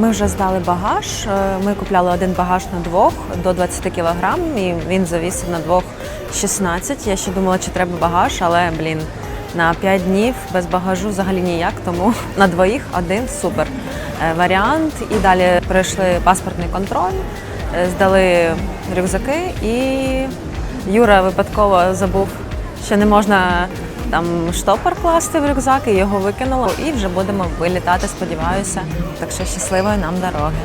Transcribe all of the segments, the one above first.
Ми вже здали багаж. Е, Ми купляли один багаж на двох до 20 кг, і він завісив на двох 16. Я ще думала, чи треба багаж, але блін, на 5 днів без багажу взагалі ніяк, тому на двоїх один супер е, варіант. І далі пройшли паспортний контроль, е, здали рюкзаки, і Юра випадково забув, що не можна там штопор класти в рюкзак, і його викинуло. І вже будемо вилітати, сподіваюся. Так що щасливої нам дороги.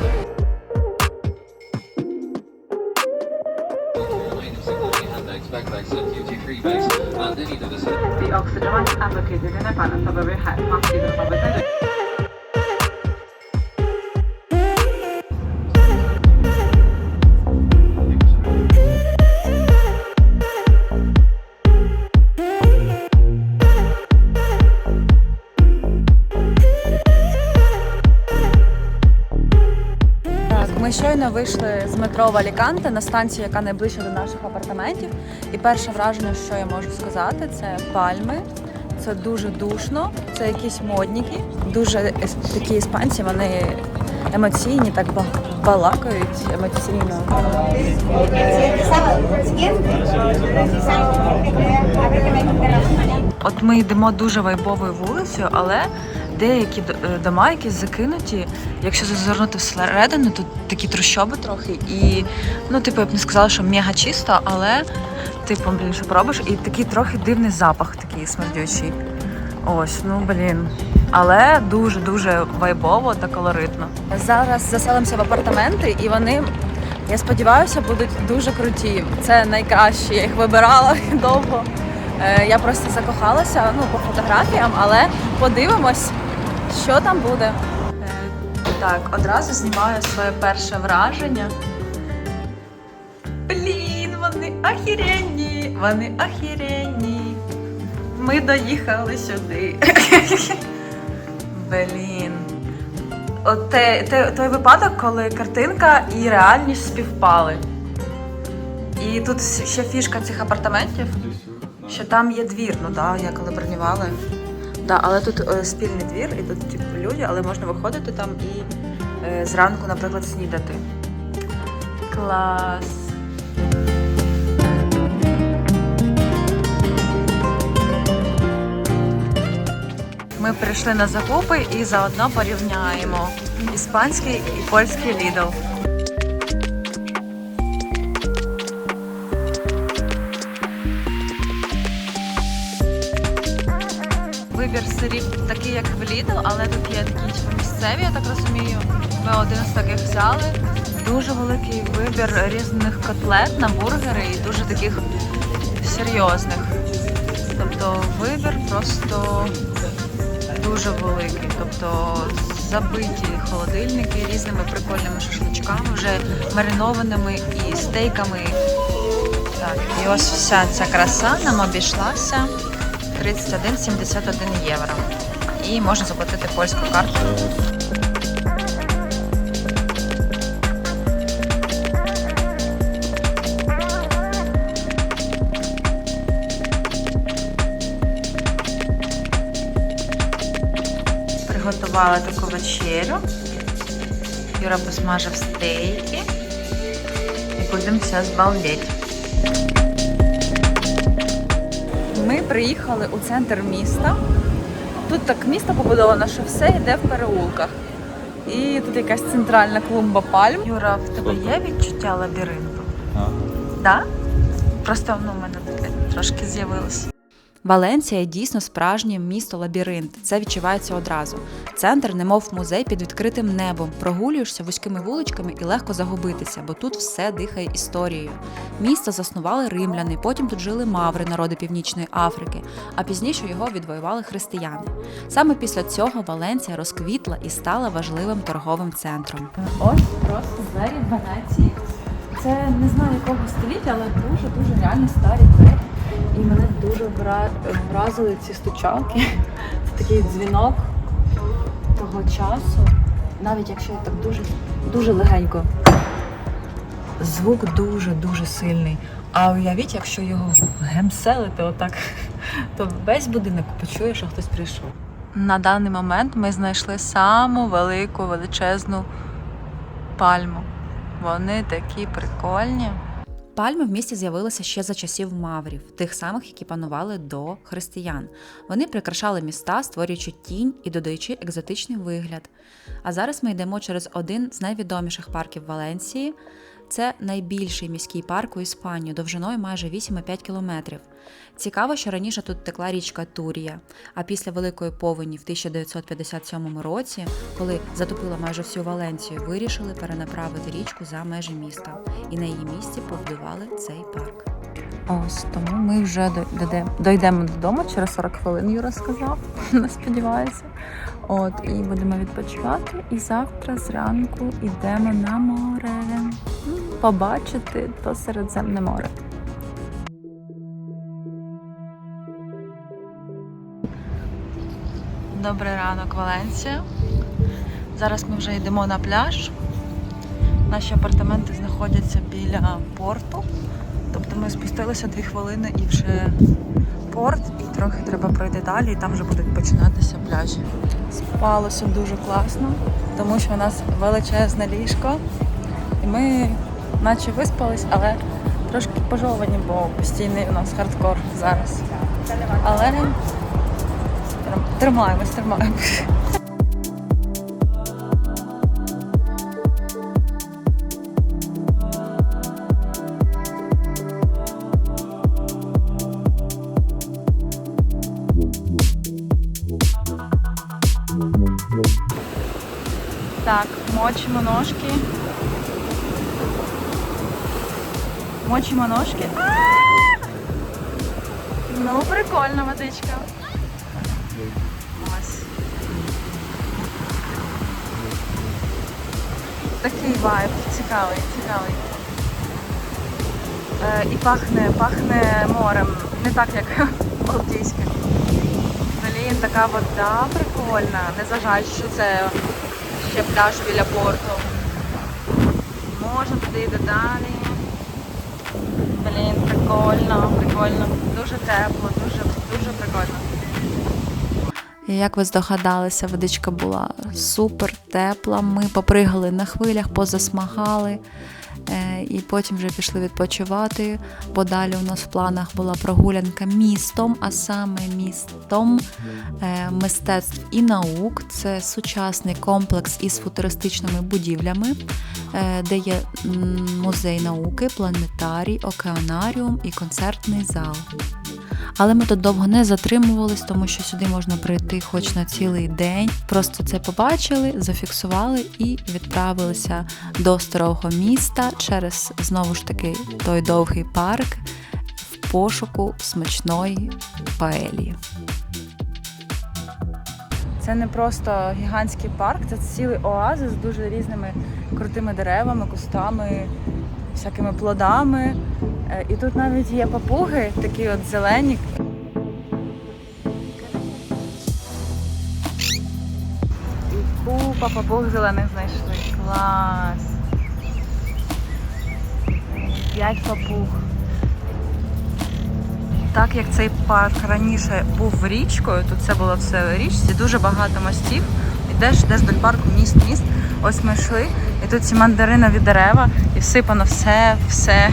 the The oxygen allocated in advance of every high maximum of вийшли з метро в Аліканте на станцію, яка найближча до наших апартаментів. І перше враження, що я можу сказати, це пальми. Це дуже душно, це якісь модніки. Дуже такі іспанці, вони емоційні, так ба- балакають емоційно. От ми йдемо дуже вайбовою вулицею, але деякі е, дома, якісь закинуті, якщо зазирнути всередину, то такі трущоби трохи. І ну, типу, я б не сказала, що мега чисто, але типу, блін, що пробиш, і такий трохи дивний запах, такий смердючий. Ось, ну блін. Але дуже дуже вайбово та колоритно. Зараз заселимося в апартаменти, і вони, я сподіваюся, будуть дуже круті. Це найкращі. Я їх вибирала довго. Е, Я просто закохалася ну, по фотографіям, але подивимось, що там буде. Е, Так, одразу знімаю своє перше враження. Блін, вони ахіренні! Вони ахіренні. Ми доїхали сюди. Блін. От те, те, той випадок, коли картинка і реальність співпали. І тут ще фішка цих апартаментів, що там є двір, ну так, я коли бронювала. Да, але тут е, спільний двір, і тут типу, люди, але можна виходити там і е, зранку, наприклад, снідати. Клас. Ми прийшли на закупи і заодно порівняємо іспанський і польський Lidl. Вибір сирів такий, як в Lidl, але тут є такі місцеві, я так розумію. Ми один з таких взяли. Дуже великий вибір різних котлет на бургери і дуже таких серйозних. Тобто вибір просто дуже великий. Тобто забиті холодильники різними прикольними шашличками, вже маринованими і стейками. Так, і ось вся ця краса нам обійшлася 31,71 євро. І можна заплатити польською картою. Приготувала таку вечерю. Юра посмажив стейки. І будемо зараз балдеть. Ми приїхали у центр міста. Тут так місто побудовано, що все йде в переулках. І тут якась центральна клумба пальм. Юра, в тебе є відчуття лабіринту? Так? Да? Просто ну, в мене таке трошки з'явилось. Валенція дійсно справжнє місто лабіринт. Це відчувається одразу. Центр, немов музей під відкритим небом. Прогулюєшся вузькими вуличками і легко загубитися, бо тут все дихає історією. Місто заснували римляни, потім тут жили маври, народи Північної Африки, а пізніше його відвоювали християни. Саме після цього Валенція розквітла і стала важливим торговим центром. Ось просто двері Венеції. Це не знаю якого століття, але дуже дуже реально старі двері. І мене дуже вразили ці стучалки. Це такий дзвінок того часу. Навіть якщо так дуже, дуже легенько. Звук дуже-дуже сильний. А уявіть, якщо його гемселити отак, то весь будинок почує, що хтось прийшов. На даний момент ми знайшли саму велику величезну пальму. Вони такі прикольні. Пальми в місті з'явилися ще за часів маврів, тих самих, які панували до християн. Вони прикрашали міста, створюючи тінь і додаючи екзотичний вигляд. А зараз ми йдемо через один з найвідоміших парків Валенції. Це найбільший міський парк у Іспанії, довжиною майже 8,5 кілометрів. Цікаво, що раніше тут текла річка Турія, а після великої повені в 1957 році, коли затопила майже всю Валенцію, вирішили перенаправити річку за межі міста, і на її місці побудували цей парк. Ось тому ми вже дойдемо, додому через 40 хвилин, Юра сказав. Не сподіваюся. От і будемо відпочивати. І завтра зранку йдемо на море. Побачити то Середземне море. Добрий ранок, Валенсія. Зараз ми вже йдемо на пляж. Наші апартаменти знаходяться біля порту. Тобто ми спустилися дві хвилини і вже порт, і трохи треба пройти далі, і там вже будуть починатися пляжі. Спалося дуже класно, тому що у нас величезне ліжко, і ми наче виспались, але трошки пожовані, бо постійний у нас хардкор зараз. Але тримаємось, тримаємось. Так, мочимо ножки. Мочимо ножки. Ну, прикольна водичка. Такий вайб, цікавий, цікавий. Е, і пахне, пахне морем, не так як Балтійське. Блін, така вода прикольна, незважаючи, що це ще пляж біля порту. Можна туди йти далі. Блін, прикольно, прикольно. Дуже тепло, дуже, дуже прикольно. Як ви здогадалися, водичка була супер тепла. Ми попригали на хвилях, позасмагали. Е, І потім вже пішли відпочивати, бо далі у нас в планах була прогулянка містом, а саме містом е, мистецтв і наук. Це сучасний комплекс із футуристичними будівлями, е, де є музей науки, планетарій, океанаріум і концертний зал. Але ми тут довго не затримувались, тому що сюди можна прийти хоч на цілий день. Просто це побачили, зафіксували і відправилися до старого міста через знову ж таки той довгий парк в пошуку смачної паелії. Це не просто гігантський парк, це цілий оазис з дуже різними крутими деревами, кустами, всякими плодами. Е, І тут навіть є папуги, такі от зелені. І купа папуг зелених знайшли. Клас. П'ять папуг. Так як цей парк раніше був річкою, тут це було все в річці, дуже багато мостів. Ідеш, йдеш до парку, міст, міст. Ось ми йшли, і тут ці мандаринові дерева, і всипано все, все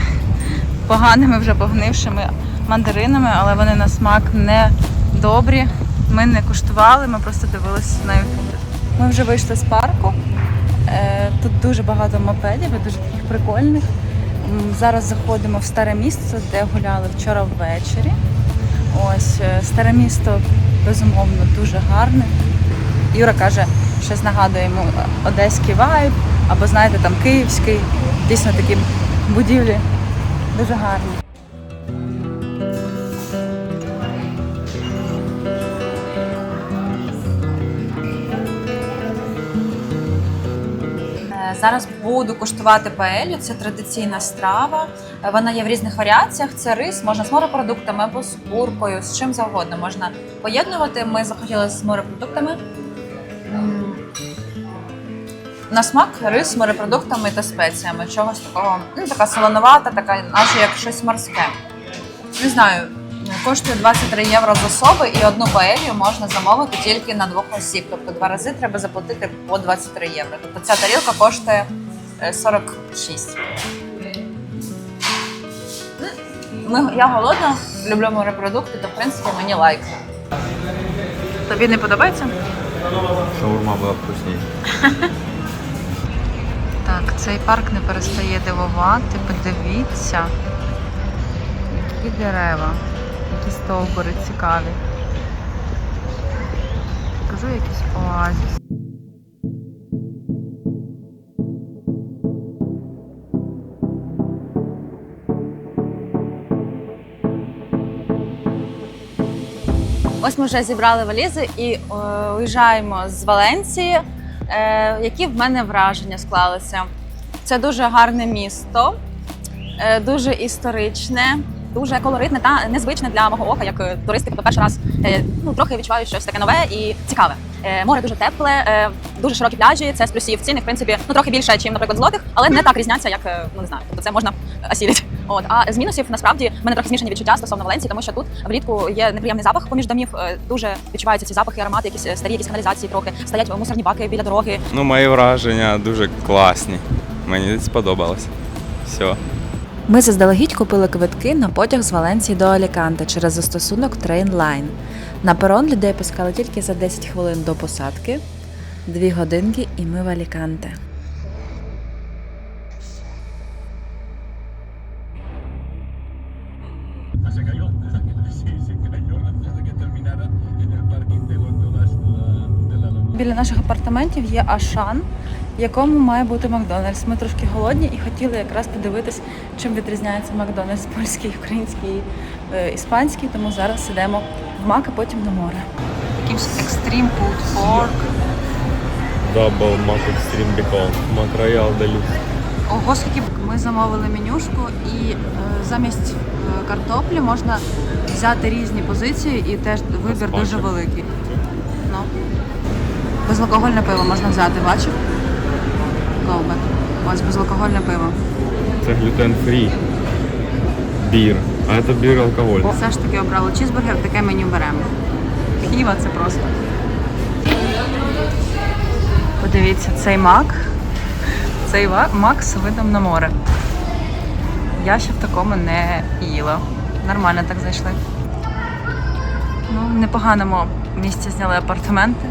поганими вже погнившими мандаринами, але вони на смак не добрі. Ми не куштували, ми просто дивилися на YouTube. Ми вже вийшли з парку. Е, Тут дуже багато мопедів, і дуже таких прикольних. Зараз заходимо в старе місто, де гуляли вчора ввечері. Ось е, старе місто безумовно дуже гарне. Юра каже, щось нагадує йому одеський вайб, або знаєте, там київський. Дійсно такі будівлі дуже гарні. Е, Зараз буду куштувати паелю. Це традиційна страва. Е, Вона є в різних варіаціях. Це рис, можна з морепродуктами або з куркою, з чим завгодно можна поєднувати. Ми захотіли з морепродуктами. На смак рис з морепродуктами та спеціями. Чогось такого, ну, така солоновата, така, наче як щось морське. Не знаю, Коштує 23 євро з особи і одну паелью можна замовити тільки на двох осіб. Тобто два рази треба заплатити по 23 євро. Тобто ця тарілка коштує е, 46. Ми, я голодна, люблю морепродукти, то в принципі мені лайк. Тобі не подобається? Шаурма була вкусніше. Так, цей парк не перестає дивувати. Подивіться. Які дерева, які стовбури цікаві. Покажу якийсь оазіс. Ось ми вже зібрали валізи і е, уїжджаємо з Валенції. Е, які в мене враження склалися? Це дуже гарне місто, е, дуже історичне, дуже колоритне та незвичне для мого ока, як е, туристи, хто перший раз ну, трохи відчуваю щось таке нове і цікаве. Море дуже тепле, дуже широкі пляжі. Це з плюсів ціни, в принципі, ну трохи більше, ніж, наприклад, злотих, але не так різняться, як ну не знаю. Тобто це можна осілити. От а з мінусів насправді в мене трохи змішані відчуття стосовно Валенції, тому що тут влітку є неприємний запах поміж домів. е, Дуже відчуваються ці запахи, аромати, якісь е, старі, якісь каналізації трохи стоять мусорні баки біля дороги. Ну, мої враження дуже класні. Мені сподобалось. Все. Ми заздалегідь купили квитки на потяг з Валенції до Аліканте через застосунок Trainline. На перон людей пускали тільки за 10 хвилин до посадки, 2 годинки, і ми в Аліканте. Біля наших апартаментів є Ашан, в якому має бути Макдональдс. Ми трошки голодні і хотіли якраз подивитись, чим відрізняється Макдональдс польський, український, е, іспанський. Тому зараз ідемо в Мак, а потім на море. Якийсь екстрім pulled pork. Double Mac Extreme Bacon. Mac Royal Deluxe. Ого, скільки ми замовили менюшку, і е, замість е, картоплі можна взяти різні позиції, і теж вибір дуже великий. Ну. Безалкогольне пиво можна взяти, бачив? Голбек. Ось безалкогольне пиво. Це глютен-фрі. Бір. А це бір алкоголь. Все ж таки обрали чізбургер, таке меню беремо. Хіва це просто. Подивіться, цей мак. Цей мак з видом на море. Я ще в такому не їла. Нормально так зайшли. Ну, в непоганому місці зняли апартаменти.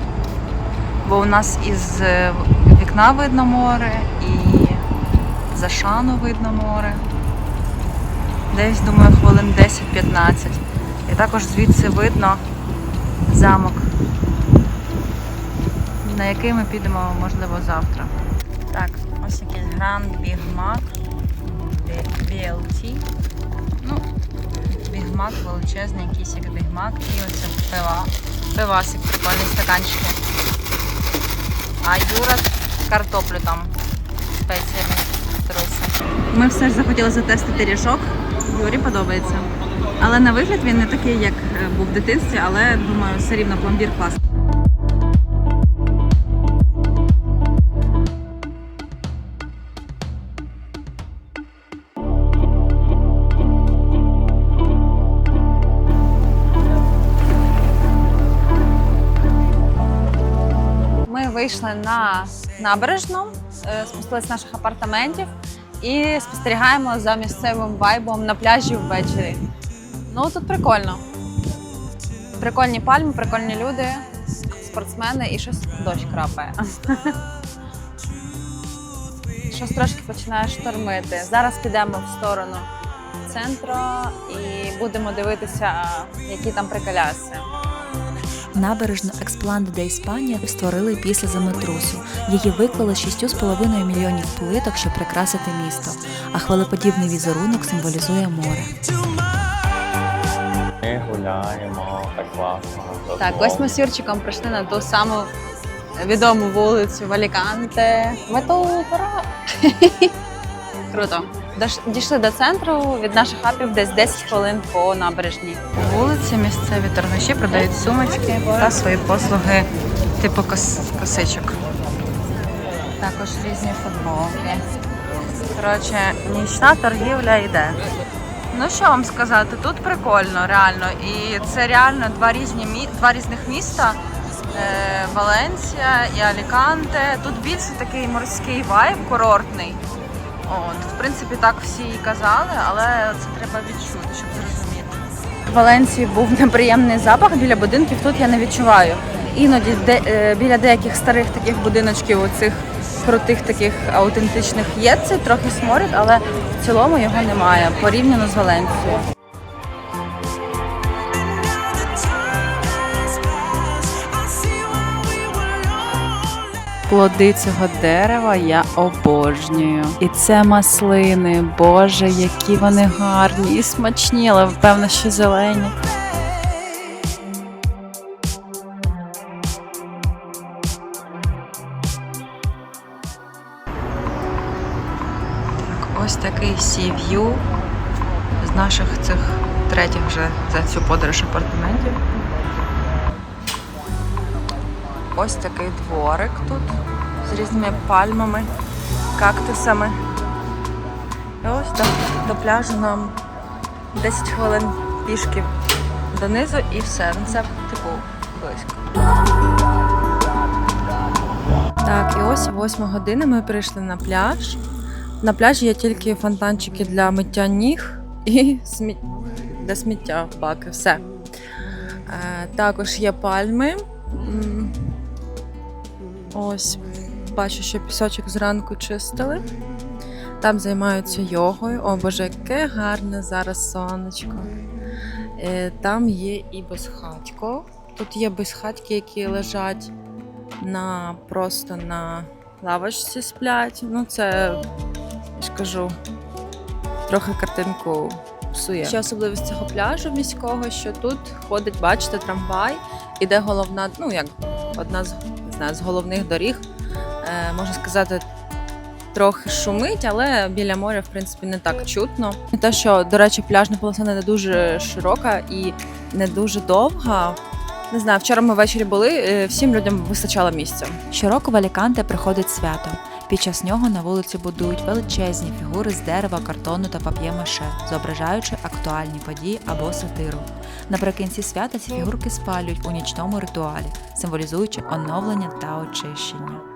Бо у нас із е, вікна видно море, і за шану видно море десь, думаю, хвилин 10-15. І також звідси видно замок, на який ми підемо, можливо, завтра. Так, ось якийсь Grand Big Mac, BLT. Ну, Big Mac величезний, якийсь як Big Mac. І оце пива. Пивасик, прикольний стаканчики. А Юра картоплю там спеціями труси. Ми все ж захотіли затестити ріжок. Юрі подобається. Але на вигляд він не такий, як е, був в дитинстві, але думаю, все рівно пломбір клас. Вийшли на набережну, е, спустились з наших апартаментів і спостерігаємо за місцевим вайбом на пляжі ввечері. Ну тут прикольно. Прикольні пальми, прикольні люди, спортсмени і щось дощ крапає. Щось трошки починає штормити. Зараз підемо в сторону центру і будемо дивитися, які там приколяси. Набережну Експланде де Іспанія створили після землетрусу. Її виклали 6,5 мільйонів плиток, щоб прикрасити місто. А хвилеподібний візерунок символізує море. Ми гуляємо, так класно. Так, ось ми з Юрчиком прийшли на ту саму відому вулицю в Аліканте. Ми тут, ура! Круто. Дійшли до центру від наших хапів десь 10 хвилин по набережній. Вулиці місцеві торгаші продають сумочки та свої послуги типу кос- косичок. Також різні футболки. Коротше, нічна торгівля йде. Ну що вам сказати, тут прикольно, реально. І це реально два різні мі... два різних міста. Е, Валенсія і Аліканте. Тут більше такий морський вайб, курортний. От, в принципі, так всі і казали, але це треба відчути, щоб зрозуміти. В Валенції був неприємний запах біля будинків, тут я не відчуваю. Іноді де, е, біля деяких старих таких будиночків, оцих крутих таких аутентичних є це трохи сморід, але в цілому його немає порівняно з Валенцією. Плоди цього дерева я обожнюю. І це маслини. Боже, які вони гарні і смачні, але певно, що зелені. Ось такий сів'ю з наших цих третіх вже за цю подорож апартаментів. Ось такий дворик тут з різними пальмами, кактусами. І ось до, до пляжу нам 10 хвилин пішки донизу і все. Ну це типу близько. Так, і ось 8 години ми прийшли на пляж. На пляжі є тільки фонтанчики для миття ніг і сміт... для сміття баки. Все. Е, також є пальми. Ось бачу, що пісочок зранку чистили. Там займаються йогою. О боже, яке гарне зараз сонечко. Е, Там є і безхатько. Тут є безхатьки, які лежать на просто на лавочці сплять. Ну, це я ж кажу, трохи картинку псує. Ще особливість цього пляжу міського, що тут ходить, бачите, трамвай, іде головна, ну як одна з не з головних доріг. Е, можна сказати, трохи шумить, але біля моря, в принципі, не так чутно. І те, що, до речі, пляжна полоса не дуже широка і не дуже довга. Не знаю, вчора ми ввечері були, е, всім людям вистачало місця. Щороку в Аліканте приходить свято. Під час нього на вулиці будують величезні фігури з дерева, картону та пап'є-маше, зображаючи актуальні події або сатиру. Наприкінці свята ці фігурки спалюють у нічному ритуалі, символізуючи оновлення та очищення.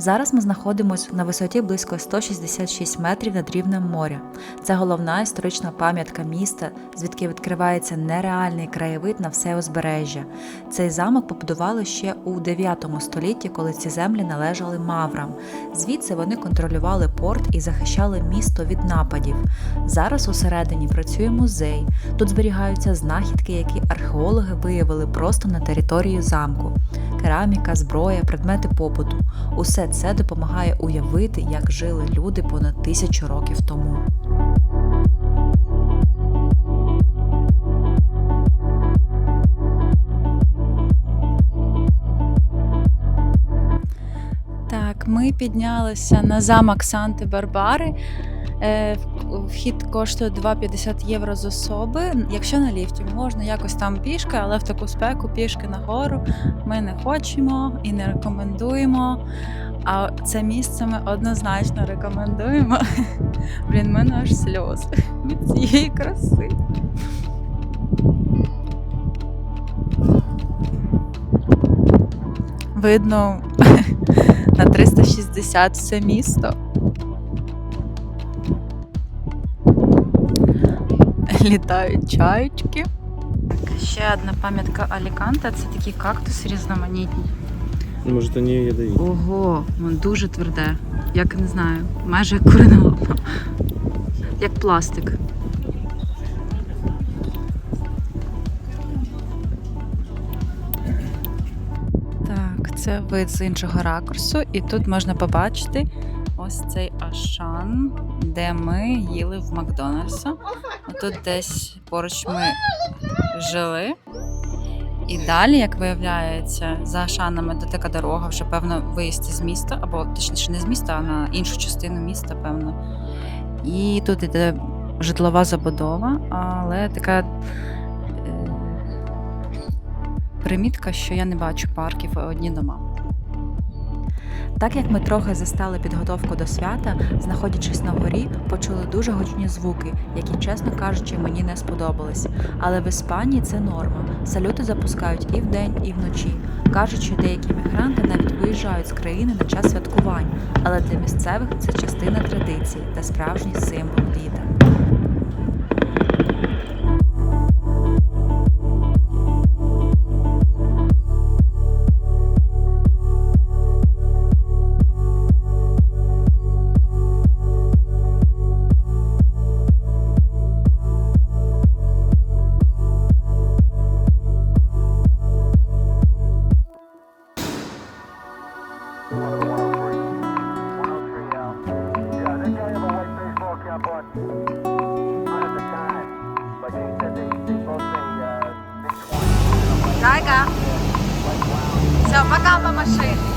Зараз ми знаходимося на висоті близько 166 метрів над рівнем моря. Це головна історична пам'ятка міста, звідки відкривається нереальний краєвид на все узбережжя. Цей замок побудували ще у 9 столітті, коли ці землі належали маврам. Звідси вони контролювали порт і захищали місто від нападів. Зараз усередині працює музей. Тут зберігаються знахідки, які археологи виявили просто на території замку. Кераміка, зброя, предмети побуту. Усе це допомагає уявити, як жили люди понад тисячу років тому. Так, ми піднялися на замок Санти-Барбари. Е, Вхід коштує 2,50 євро з особи. Якщо на ліфті, можна якось там пішки, але в таку спеку пішки нагору ми не хочемо і не рекомендуємо. А це місце ми однозначно рекомендуємо. Блін, мене аж сльози від цієї краси. Видно на 360 все місто. Літають чаєчки. Ще одна пам'ятка Аліканта це такі кактуси різноманітні. Может, они ядовиты. Ого, воно дуже тверде. Як не знаю, майже як курина лапа. Як пластик. Так, це вид з іншого ракурсу, і тут можна побачити ось цей ашан, де ми їли в Макдональдсі. Тут десь поруч ми жили. І далі, як виявляється, за шанами де така дорога, вже певно виїзд з міста, або точніше не з міста, а на іншу частину міста, певно. І тут іде житлова забудова, але така е, примітка, що я не бачу парків, одні дома. Так як ми трохи застали підготовку до свята, знаходячись на горі, почули дуже гучні звуки, які, чесно кажучи, мені не сподобались. Але в Іспанії це норма. Салюти запускають і вдень, і вночі. Кажуть, що деякі мігранти навіть виїжджають з країни на час святкувань, але для місцевих це частина традиції та справжній символ літа. রাজশাহী